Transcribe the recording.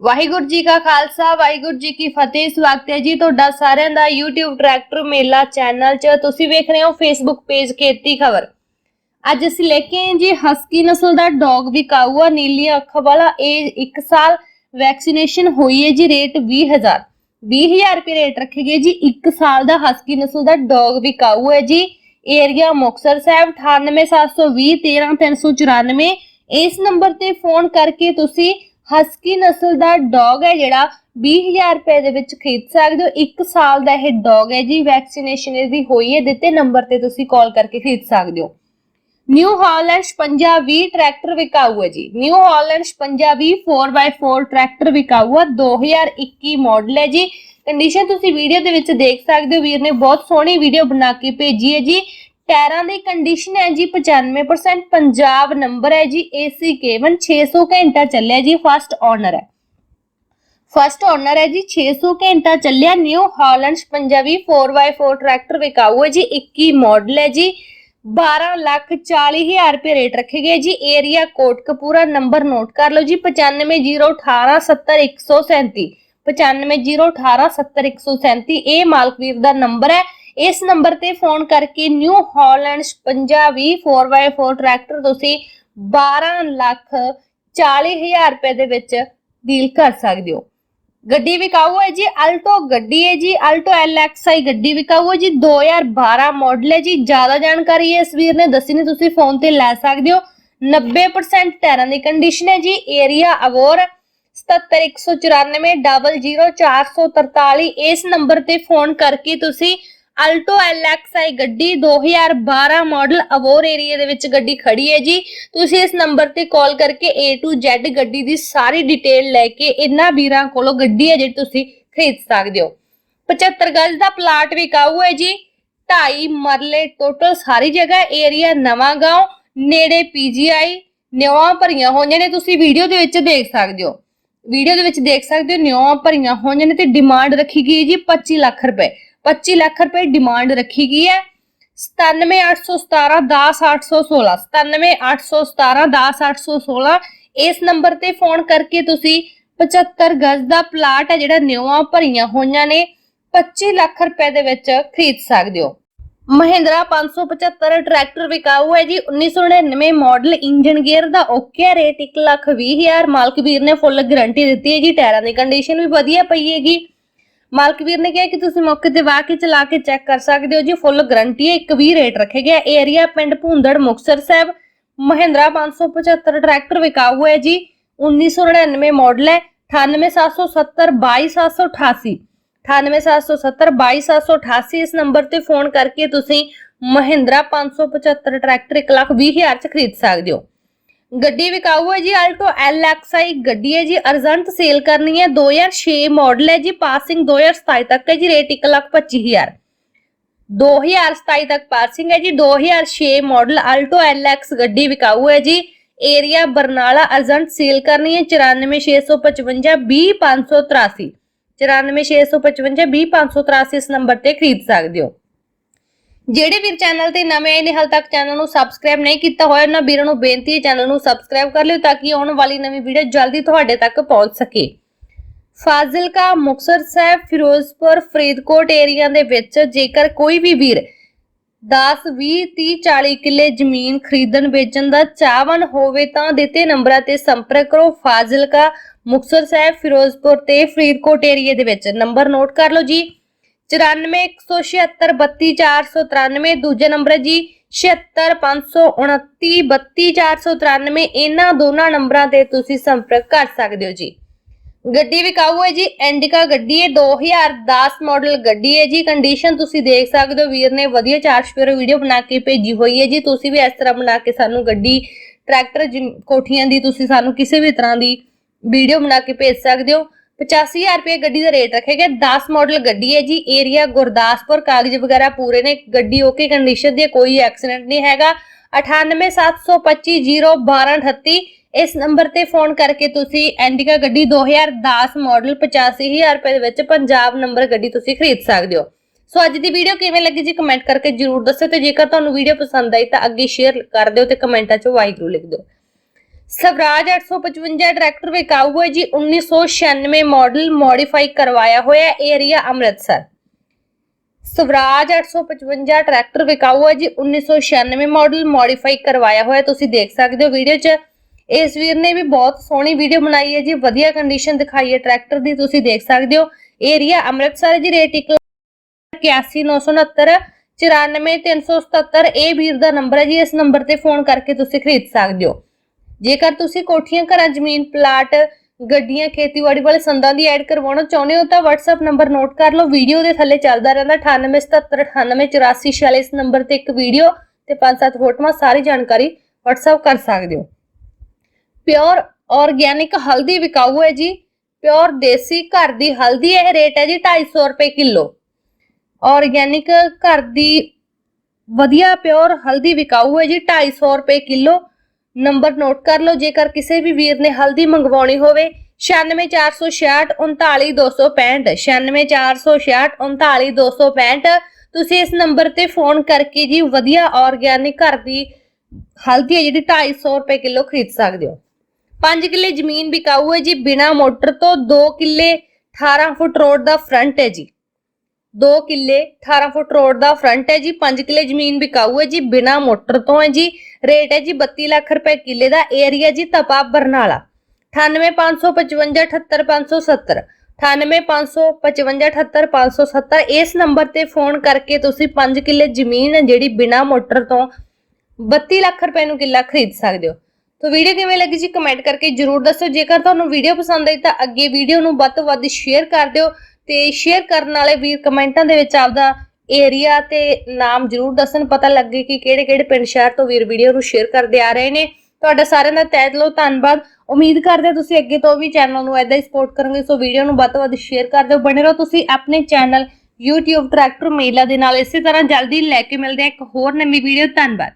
ਵਾਹਿਗੁਰੂ ਜੀ ਕਾ ਖਾਲਸਾ, ਵਾਹਿਗੁਰੂ ਜੀ ਕੀ ਫਤਿਹ। ਸਵਾਗਤ ਹੈ ਜੀ ਤੁਹਾਡਾ ਸਾਰਿਆਂ ਦਾ YouTube ਟਰੈਕਟਰ ਮੇਲਾ ਚੈਨਲ 'ਚ। ਤੁਸੀਂ ਵੇਖ ਰਹੇ ਹੋ Facebook ਪੇਜ ਖੇਤੀ ਖਬਰ। ਅੱਜ ਅਸੀਂ ਲੈ ਕੇ ਆਏ ਜੀ ਹਸਕੀ ਨਸਲ ਦਾ ਡੌਗ ਵਿਕਾਊ ਨੀਲੀਆਂ ਅੱਖਾਂ ਵਾਲਾ ਇਹ 1 ਸਾਲ ਵੈਕਸੀਨੇਸ਼ਨ ਹੋਈ ਹੈ ਜੀ ਰੇਟ 20000 20000 ਰੁਪਏ ਰੇਟ ਰੱਖੇ ਗਏ ਜੀ। 1 ਸਾਲ ਦਾ ਹਸਕੀ ਨਸਲ ਦਾ ਡੌਗ ਵਿਕਾਊ ਹੈ ਜੀ। ਏਰੀਆ ਮੁਕਤਸਰ ਸਾਹਿਬ 98720 13394 ਇਸ ਨੰਬਰ ਤੇ ਫੋਨ ਕਰਕੇ ਤੁਸੀਂ ਹਸਕੀ ਨਸਲ ਦਾ ਡੌਗ ਹੈ ਜਿਹੜਾ 20000 ਰੁਪਏ ਦੇ ਵਿੱਚ ਖਰੀਦ ਸਕਦੇ ਹੋ। 1 ਸਾਲ ਦਾ ਇਹ ਡੌਗ ਹੈ ਜੀ। ਵੈਕਸੀਨੇਸ਼ਨ ਇਹਦੀ ਹੋਈ ਹੈ। ਦਿੱਤੇ ਨੰਬਰ ਤੇ ਤੁਸੀਂ ਕਾਲ ਕਰਕੇ ਖਰੀਦ ਸਕਦੇ ਹੋ। ਨਿਊ ਹਾਲੈਂਡ 5520 ਟਰੈਕਟਰ ਵਿਕਾਊ ਹੈ ਜੀ। ਨਿਊ ਹਾਲੈਂਡ 5520 4x4 ਟਰੈਕਟਰ ਵਿਕਾਊ ਹੈ 2021 ਮਾਡਲ ਹੈ ਜੀ। ਕੰਡੀਸ਼ਨ ਤੁਸੀਂ ਵੀਡੀਓ ਦੇ ਵਿੱਚ ਦੇਖ ਸਕਦੇ ਹੋ। ਵੀਰ ਨੇ ਬਹੁਤ ਸੋਹਣੀ ਵੀਡੀਓ ਬਣਾ ਕੇ ਭੇਜੀ ਹੈ ਜੀ। ਟਾਇਰਾਂ ਦੀ ਕੰਡੀਸ਼ਨ ਹੈ ਜੀ 95% ਪੰਜਾਬ ਨੰਬਰ ਹੈ ਜੀ, AC K1 600 ਘੰਟਾ ਚੱਲਿਆ ਜੀ ਫਸਟ ਓਨਰ ਹੈ। ਫਸਟ ਓਨਰ ਹੈ ਜੀ 600 ਘੰਟਾ ਚੱਲਿਆ ਨਿਊ ਹਾਲੈਂਡ 5520 4x4 ਟਰੈਕਟਰ ਵਿਕਾਊ ਹੈ ਜੀ 21 ਮਾਡਲ ਹੈ ਜੀ 12 ਲੱਖ 40 ਹਜ਼ਾਰ ਰੁਪਏ ਰੇਟ ਰੱਖੇ ਗਏ ਜੀ ਏਰੀਆ ਕੋਟਕਪੂਰਾ ਨੰਬਰ ਨੋਟ ਕਰ ਲਓ ਜੀ 9501870137 9501870137 ਇਹ ਮਾਲਕਵੀਰ ਦਾ ਨੰਬਰ ਹੈ ਇਸ ਨੰਬਰ ਤੇ ਫੋਨ ਕਰਕੇ ਨਿਊ ਹਾਲੈਂਡ 5520 4x4 ਟਰੈਕਟਰ ਤੁਸੀਂ 12 ਲੱਖ 40 ਰੁਪਏ ਦੇ ਵਿੱਚ ਡੀਲ ਕਰ ਸਕਦੇ ਹੋ। ਗੱਡੀ ਵਿਕਾਊ ਹੈ ਜੀ, ਅਲਟੋ ਗੱਡੀ ਹੈ ਜੀ, ਅਲਟੋ ਐਲਐਕਸਆਈ ਗੱਡੀ ਵਿਕਾਊ ਹੈ ਜੀ 2012 ਮਾਡਲ ਹੈ ਜੀ। ਜ਼ਿਆਦਾ ਜਾਣਕਾਰੀ ਇਸ ਵੀਰ ਨੇ, ਦੱਸੀ ਨਹੀਂ ਤੁਸੀਂ ਫੋਨ ਤੇ ਲੈ ਸਕਦੇ ਹੋ। 90% ਟਾਇਰਾਂ ਦੀ ਕੰਡੀਸ਼ਨ ਹੈ ਜੀ, ਏਰੀਆ ਅਵੋਰ 7719400443 ਇਸ ਨੰਬਰ ਤੇ ਫੋਨ ਕਰਕੇ ਤੁਸੀਂ ਅਲਟੋ ਐਲਐਕਸਆਈ ਗੱਡੀ 2012 ਮਾਡਲ ਅਵੋਰ ਏਰੀਆ ਦੇ ਵਿੱਚ ਗੱਡੀ ਖੜੀ ਹੈ ਜੀ। ਤੁਸੀਂ ਇਸ ਨੰਬਰ ਤੇ ਕਾਲ ਕਰਕੇ A to Z ਗੱਡੀ ਦੀ ਸਾਰੀ ਡਿਟੇਲ ਲੈ ਕੇ ਇਹਨਾਂ ਵੀਰਾਂ ਕੋਲੋਂ ਗੱਡੀ ਹੈ ਜਿਹੜੀ ਤੁਸੀਂ ਖਰੀਦ ਸਕਦੇ ਹੋ। 75 ਗਜ਼ ਦਾ ਪਲਾਟ ਵਿਕਾਊ ਹੈ ਜੀ। 2.5 ਮਰਲੇ ਟੋਟਲ ਸਾਰੀ ਜਗ੍ਹਾ ਏਰੀਆ ਨਵਾਂ ਗਾਉਂ, ਨੇੜੇ ਪੀਜੀਆਈ ਨਿਉਆਂ ਭਰੀਆਂ ਹੋਈਆਂ ਨੇ, ਤੁਸੀਂ ਵੀਡੀਓ ਦੇ ਵਿੱਚ ਦੇਖ ਸਕਦੇ ਹੋ। ਵੀਡੀਓ ਦੇ ਵਿੱਚ ਦੇਖ ਸਕਦੇ ਹੋ ਨਿਉਆਂ ਭਰੀਆਂ ਹੋਈਆਂ ਨੇ ਤੇ ਡਿਮਾਂਡ ਰੱਖੀ ਗਈ ਜੀ 25 ਲੱਖ ਰੁਪਏ। 25 ਲੱਖ ਰੁਪਏ ਡਿਮਾਂਡ ਰੱਖੀ ਗਈ ਹੈ। 97817 10816 97817 10816 ਇਸ ਨੰਬਰ ਤੇ ਫੋਨ ਕਰਕੇ ਤੁਸੀਂ 75 ਗਜ਼ ਦਾ ਪਲਾਟ ਹੈ ਜਿਹੜਾ ਨਿਉਆਂ ਭਰੀਆਂ ਹੋਈਆਂ ਨੇ 25 ਲੱਖ ਰੁਪਏ ਦੇ ਵਿੱਚ ਖਰੀਦ ਸਕਦੇ ਹੋ। ਮਹਿੰਦਰਾ 575 ਟਰੈਕਟਰ ਵਿਕਾਊ ਹੈ ਜੀ 1999 ਮਾਡਲ ਇੰਜਨ ਗੇਅਰ ਦਾ ਓਕੇ ਰੇਟ 1 ਲੱਖ 20 ਹਜ਼ਾਰ, ਮਾਲਕ ਵੀਰ ਨੇ ਫੁੱਲ ਗਾਰੰਟੀ ਦਿੱਤੀ ਹੈ ਜੀ, ਟਾਇਰਾਂ ਦੀ ਕੰਡੀਸ਼ਨ ਵੀ ਵਧੀਆ ਪਈ ਹੈਗੀ। ਮਾਲਕ ਵੀਰ ਨੇ ਕਿਹਾ ਕਿ ਤੁਸੀਂ ਮੌਕੇ ਤੇ ਵਾਹ ਕੇ ਚਲਾ ਕੇ ਚੈੱਕ ਕਰ ਸਕਦੇ ਹੋ ਜੀ ਫੁੱਲ ਗਰੰਟੀ ਹੈ 120 ਰੇਟ ਰੱਖੇ ਗਿਆ। ਏਰੀਆ ਪਿੰਡ ਭੁੰਦੜ ਮੁਕਸਰ ਸਾਹਿਬ, ਮਹਿੰਦਰਾ 575 ਟਰੈਕਟਰ ਵਿਕਾਊ ਹੈ ਜੀ। 1999 ਮਾਡਲ ਹੈ 98770 22788 98770 22788 ਇਸ ਨੰਬਰ ਤੇ ਫੋਨ ਕਰਕੇ ਤੁਸੀਂ ਮਹਿੰਦਰਾ 575 ਟਰੈਕਟਰ 1 ਲੱਖ 20 ਹਜ਼ਾਰ ਚ ਖਰੀਦ ਸਕਦੇ ਹੋ। ਗੱਡੀ ਵਿਕਾਊ ਹੈ ਜੀ, ਆਲਟੋ ਐਲਐਕਸਆਈ ਗੱਡੀ ਹੈ ਜੀ, ਅਰਜੈਂਟ ਸੇਲ ਕਰਨੀ ਹੈ 2006 ਮਾਡਲ ਹੈ ਜੀ ਪਾਸਿੰਗ 2027 ਤੱਕ ਹੈ ਜੀ ਰੇਟ 1 ਲੱਖ 25 ਹਜ਼ਾਰ। 2027 ਤੱਕ ਪਾਸਿੰਗ ਹੈ ਜੀ 2006 ਮਾਡਲ ਆਲਟੋ ਐਲਐਕਸ ਗੱਡੀ ਵਿਕਾਊ ਹੈ ਜੀ। ਏਰੀਆ ਬਰਨਾਲਾ ਅਰਜੈਂਟ ਸੇਲ ਕਰਨੀ ਹੈ 94655 20583 94655 20583 ਇਸ ਨੰਬਰ ਤੇ ਖਰੀਦ ਸਕਦੇ ਹੋ। ਜਿਹੜੇ ਵੀਰ ਚੈਨਲ ਤੇ ਨਵੇਂ ਆਏ ਨੇ, ਹਾਲ ਤੱਕ ਚੈਨਲ ਨੂੰ ਸਬਸਕ੍ਰਾਈਬ ਨਹੀਂ ਕੀਤਾ ਹੋਇਆ, ਉਹਨਾਂ ਵੀਰਾਂ ਨੂੰ ਬੇਨਤੀ ਹੈ ਚੈਨਲ ਨੂੰ ਸਬਸਕ੍ਰਾਈਬ ਕਰ ਲਿਓ ਤਾਂ ਕਿ ਆਉਣ ਵਾਲੀ ਨਵੀਂ ਵੀਡੀਓ ਜਲਦੀ ਤੁਹਾਡੇ ਤੱਕ ਪਹੁੰਚ ਸਕੇ। ਫਾਜ਼ਿਲਕਾ, ਮੁਕਤਸਰ ਸਾਹਿਬ, ਫਿਰੋਜ਼ਪੁਰ, ਫਰੀਦਕੋਟ ਏਰੀਆ ਦੇ ਵਿੱਚ ਜੇਕਰ ਕੋਈ ਵੀ ਵੀਰ 10 20 30 40 ਕਿੱਲੇ ਜ਼ਮੀਨ ਖਰੀਦਣ, ਵੇਚਣ ਦਾ ਚਾਹਵਨ ਹੋਵੇ ਤਾਂ ਦਿੱਤੇ ਨੰਬਰਾਂ ਤੇ ਸੰਪਰਕ ਕਰੋ। ਫਾਜ਼ਿਲਕਾ, ਮੁਕਤਸਰ ਸਾਹਿਬ, ਫਿਰੋਜ਼ਪੁਰ ਤੇ ਫਰੀਦਕੋਟ ਏਰੀਆ ਦੇ ਵਿੱਚ। ਨੰਬਰ ਨੋਟ ਕਰ ਲਓ ਜੀ। 9416732493 ਦੂਜੇ ਨੰਬਰ ਹੈ ਜੀ 7659932493 ਇਹਨਾਂ ਦੋਨਾਂ ਨੰਬਰਾਂ ਤੇ ਤੁਸੀਂ ਸੰਪਰਕ ਕਰ ਸਕਦੇ ਹੋ ਜੀ। ਗੱਡੀ ਵਿਕਾਊ ਹੈ ਜੀ, ਐਂਡਿਕਾ ਗੱਡੀ ਹੈ 2010 ਮਾਡਲ ਗੱਡੀ ਹੈ ਜੀ ਕੰਡੀਸ਼ਨ ਤੁਸੀਂ ਦੇਖ ਸਕਦੇ ਹੋ, ਵੀਰ ਨੇ ਵਧੀਆ ਚਾਰ ਸਪੇਅਰ ਵੀਡੀਓ ਬਣਾ ਕੇ ਭੇਜੀ ਹੋਈ ਹੈ ਜੀ, ਤੁਸੀਂ ਵੀ ਇਸ ਤਰ੍ਹਾਂ ਬਣਾ ਕੇ ਸਾਨੂੰ ਗੱਡੀ, ਟਰੈਕਟਰ ਕੋਠੀਆਂ ਦੀ ਤੁਸੀਂ ਸਾਨੂੰ ਕਿਸੇ ਵੀ ਤਰ੍ਹਾਂ ਦੀ ਵੀਡੀਓ ਬਣਾ ਕੇ ਭੇਜ ਸਕਦੇ ਹੋ। 85000 ਰੁਪਏ ਗੱਡੀ ਦਾ ਰੇਟ ਰੱਖਿਆ ਗਿਆ। 10 ਮਾਡਲ ਗੱਡੀ ਹੈ ਜੀ। ਏਰੀਆ ਗੁਰਦਾਸਪੁਰ, ਕਾਗਜ਼ ਵਗੈਰਾ ਪੂਰੇ ਨੇ। ਗੱਡੀ ਓਕੇ ਕੰਡੀਸ਼ਨ ਦੀ ਕੋਈ ਐਕਸੀਡੈਂਟ ਨਹੀਂ ਹੈਗਾ। 9872501238 ਇਸ ਨੰਬਰ ਤੇ ਫੋਨ ਕਰਕੇ ਤੁਸੀਂ ਐਂਡਿਕਾ ਗੱਡੀ 2010 ਮਾਡਲ 85000 ਰੁਪਏ ਦੇ ਵਿੱਚ ਪੰਜਾਬ ਨੰਬਰ ਗੱਡੀ ਤੁਸੀਂ ਖਰੀਦ ਸਕਦੇ ਹੋ। ਸੋ ਅੱਜ ਦੀ ਵੀਡੀਓ ਕਿਵੇਂ ਲੱਗੀ ਜੀ? ਕਮੈਂਟ ਕਰਕੇ ਜਰੂਰ ਦੱਸੋ ਤੇ ਜੇਕਰ ਤੁਹਾਨੂੰ ਵੀਡੀਓ ਪਸੰਦ ਆਈ ਤਾਂ ਅੱਗੇ ਸ਼ੇਅਰ ਕਰ ਦਿਓ ਤੇ ਕਮੈਂਟਾਂ 'ਚ ਵਾਹਿਗੁਰੂ ਲਿਖ ਦਿਓ। ਸਵਰਾਜ 855 ਟਰੈਕਟਰ ਵਿਕਾਊ ਹੈ ਜੀ। 1996 ਮਾਡਲ ਮੋਡੀਫਾਈ ਕਰਵਾਇਆ ਹੋਇਆ ਏਰੀਆ ਅੰਮ੍ਰਿਤਸਰ। ਸਵਰਾਜ 855 ਟਰੈਕਟਰ ਵਿਕਾਊ ਹੈ ਜੀ। 1996 ਮਾਡਲ ਮੋਡੀਫਾਈ ਕਰਵਾਇਆ ਹੋਇਆ ਤੁਸੀਂ ਦੇਖ ਸਕਦੇ ਹੋ ਵੀਡੀਓ 'ਚ। ਇਸ ਵੀਰ ਨੇ ਵੀ ਬਹੁਤ ਸੋਹਣੀ ਵੀਡੀਓ ਬਣਾਈ ਹੈ ਜੀ। ਵਧੀਆ ਕੰਡੀਸ਼ਨ ਦਿਖਾਈ ਹੈ ਟਰੈਕਟਰ ਦੀ। ਤੁਸੀਂ ਦੇਖ ਸਕਦੇ ਹੋ ਏਰੀਆ ਅੰਮ੍ਰਿਤਸਰ ਹੈ ਜੀ ਰੇਟ 81969 94377 ਇਹ ਵੀਰ ਦਾ ਨੰਬਰ ਹੈ ਜੀ। ਇਸ ਨੰਬਰ ਤੇ ਫੋਨ ਕਰਕੇ ਤੁਸੀਂ ਖਰੀਦ ਸਕਦੇ ਹੋ। ਜੇਕਰ ਤੁਸੀਂ ਕੋਠੀਆਂ, ਘਰਾਂ, ਜ਼ਮੀਨ, ਪਲਾਟ, ਗੱਡੀਆਂ, ਖੇਤੀਬਾੜੀ ਵਾਲੇ ਸੰਦਾਂ ਦੀ ਐਡ ਕਰਵਾਉਣਾ ਚਾਹੁੰਦੇ ਹੋ, ਤਾਂ WhatsApp ਨੰਬਰ ਨੋਟ ਕਰ ਲਓ। ਵੀਡੀਓ ਦੇ ਥੱਲੇ ਚੱਲਦਾ ਰਹਿੰਦਾ 9877988446 ਇਸ ਨੰਬਰ ਤੇ ਇੱਕ ਵੀਡੀਓ ਤੇ 5-7 ਫੋਟੋਆਂ, ਸਾਰੀ ਜਾਣਕਾਰੀ WhatsApp ਕਰ ਸਕਦੇ ਹੋ। ਪਿਓਰ ਆਰਗੇਨਿਕ ਹਲਦੀ ਵਿਕਾਊ ਹੈ ਜੀ। ਪਿਓਰ ਦੇਸੀ ਘਰ ਦੀ ਹਲਦੀ ਇਹ ਰੇਟ ਹੈ ਜੀ 250 ਰੁਪਏ ਕਿਲੋ। ਆਰਗੇਨਿਕ ਘਰ ਦੀ ਵਧੀਆ ਪਿਓਰ ਹਲਦੀ ਵਿਕਾਊ ਹੈ ਜੀ 250 ਰੁਪਏ ਕਿਲੋ। ਨੰਬਰ ਨੋਟ ਕਰ ਲਓ, ਜੇਕਰ ਕਿਸੇ ਵੀ ਵੀਰ ਨੇ ਹਲਦੀ ਮੰਗਵਾਉਣੀ ਹੋਵੇ 96466 39265 96466 39265 ਤੁਸੀਂ ਇਸ ਨੰਬਰ ਤੇ ਫੋਨ ਕਰਕੇ ਜੀ ਵਧੀਆ ਆਰਗੇਨਿਕ ਘਰ ਦੀ ਹਲਦੀ ਹੈ ਜਿਹੜੀ 250 ਰੁਪਏ ਕਿਲੋ ਖਰੀਦ ਸਕਦੇ ਹੋ। 5 ਕਿੱਲੇ ਜ਼ਮੀਨ ਵਿਕਾਊ ਹੈ ਜੀ, ਬਿਨਾ ਮੋਟਰ ਤੋਂ 2 ਕਿੱਲੇ 18 ਫੁੱਟ ਰੋਡ ਦਾ ਫਰੰਟ ਹੈ ਜੀ। 2 ਕਿੱਲੇ 18 ਫੁੱਟ ਰੋਡ ਦਾ ਫਰੰਟ ਹੈ ਜੀ 5 ਕਿੱਲੇ ਜ਼ਮੀਨ ਵਿਕਾਊ ਹੈ ਜੀ, ਬਿਨਾ ਮੋਟਰ ਤੋਂ ਹੈ ਜੀ। ਰੇਟ ਹੈ ਜੀ 32 ਲੱਖ ਰੁਪਏ ਕਿੱਲੇ ਦਾ ਏਰੀਆ ਜੀ ਤਪਾ ਬਰਨਾਲਾ। 9855578570 9855578570 ਇਸ ਨੰਬਰ ਤੇ ਫੋਨ ਕਰਕੇ ਤੁਸੀਂ 5 ਕਿੱਲੇ ਜ਼ਮੀਨ ਹੈ ਜਿਹੜੀ ਬਿਨਾ ਮੋਟਰ ਤੋਂ 32 ਲੱਖ ਰੁਪਏ ਨੂੰ ਕਿੱਲਾ ਖਰੀਦ ਸਕਦੇ ਹੋ। ਤਾਂ ਵੀਡੀਓ ਕਿਵੇਂ ਲੱਗੀ ਜੀ ਕਮੈਂਟ ਕਰਕੇ ਜਰੂਰ ਦੱਸੋ। ਜੇਕਰ ਤੁਹਾਨੂੰ ਵੀਡੀਓ ਪਸੰਦ ਆਈ ਤਾਂ ਅੱਗੇ ਵੀਡੀਓ ਨੂੰ ਵੱਧ ਤੋਂ ਵੱਧ ਸ਼ੇਅਰ ਕਰ ਦਿਓ ਤੇ ਸ਼ੇਅਰ ਕਰਨ ਵਾਲੇ ਵੀਰ ਕਮੈਂਟਾਂ ਦੇ ਵਿੱਚ ਆਪਦਾ ਏਰੀਆ ਤੇ ਨਾਮ ਜਰੂਰ ਦੱਸਣ, ਪਤਾ ਲੱਗੇ ਕਿ ਕਿਹੜੇ ਕਿਹੜੇ ਪਿੰਡ ਸ਼ਹਿਰ ਤੋਂ ਵੀਰ ਵੀਡੀਓ ਨੂੰ ਸ਼ੇਅਰ ਕਰਦੇ ਆ ਰਹੇ ਨੇ। ਤੁਹਾਡਾ ਸਾਰਿਆਂ ਦਾ ਤਹਿ ਦਿਲੋਂ ਧੰਨਵਾਦ। ਉਮੀਦ ਕਰਦੇ ਹਾਂ ਤੁਸੀਂ ਅੱਗੇ ਤੋਂ ਵੀ ਚੈਨਲ ਨੂੰ ਐਦਾਂ ਹੀ ਸਪੋਰਟ ਕਰੋਗੇ ਸੋ ਵੀਡੀਓ ਨੂੰ ਵੱਧ ਤੋਂ ਵੱਧ ਸ਼ੇਅਰ ਕਰ ਦਿਓ। ਬਣੇ ਰਹੋ ਤੁਸੀਂ ਆਪਣੇ ਚੈਨਲ YouTube ਟਰੈਕਟਰ ਮੇਲਾ ਦੇ ਨਾਲ। ਇਸੇ ਤਰ੍ਹਾਂ ਜਲਦੀ ਲੈ ਕੇ ਮਿਲਦੇ ਹਾਂ ਇੱਕ ਹੋਰ ਨਵੀਂ ਵੀਡੀਓ। ਧੰਨਵਾਦ।